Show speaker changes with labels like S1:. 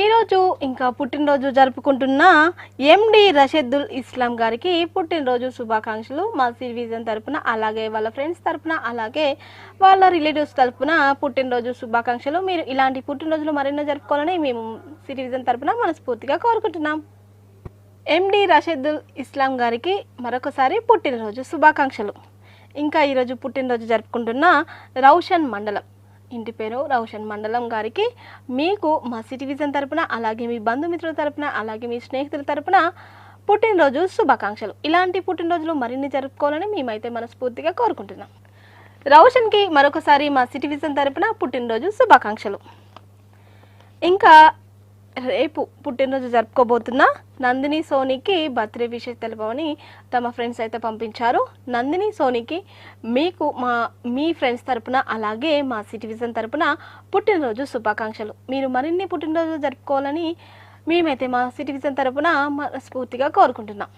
S1: ఈరోజు ఇంకా పుట్టినరోజు జరుపుకుంటున్న ఎండి రషీదుల్ ఇస్లాం గారికి పుట్టినరోజు శుభాకాంక్షలు. మా సిరివిజన్ తరపున అలాగే వాళ్ళ ఫ్రెండ్స్ తరపున అలాగే వాళ్ళ రిలేటివ్స్ తరపున పుట్టినరోజు శుభాకాంక్షలు. మీరు ఇలాంటి పుట్టినరోజులు మరెన్నో జరుపుకోవాలని మేము సిరివిజన్ తరపున మనస్ఫూర్తిగా కోరుకుంటున్నాం. ఎండి రషీదుల్ ఇస్లాం గారికి మరొకసారి పుట్టినరోజు శుభాకాంక్షలు. ఇంకా ఈరోజు పుట్టినరోజు జరుపుకుంటున్న రౌషన్ మండలం. ఇంటి పేరు రౌషన్ మండలం గారికి. మీకు మా సిటివిజన్ తరపున అలాగే మీ బంధుమిత్రుల తరపున అలాగే మీ స్నేహితుల తరపున పుట్టినరోజు శుభాకాంక్షలు. ఇలాంటి పుట్టినరోజులు మరిన్ని జరుపుకోవాలని మేమైతే మనస్ఫూర్తిగా కోరుకుంటున్నాం. రౌషన్కి మరొకసారి మా సిటివిజన్ తరపున పుట్టినరోజు శుభాకాంక్షలు. ఇంకా రేపు పుట్టినరోజు జరుపుకోబోతున్న నందిని సోనీకి బర్త్డే విషయం తెలుపమని తమ ఫ్రెండ్స్ అయితే పంపించారు. నందిని సోనీకి మీకు మా మీ ఫ్రెండ్స్ తరపున అలాగే మా సిటివిజన్ తరపున పుట్టినరోజు శుభాకాంక్షలు. మీరు మరిన్ని పుట్టినరోజు జరుపుకోవాలని మేమైతే మా సిటివిజన్ తరపున మనస్ఫూర్తిగా కోరుకుంటున్నాం.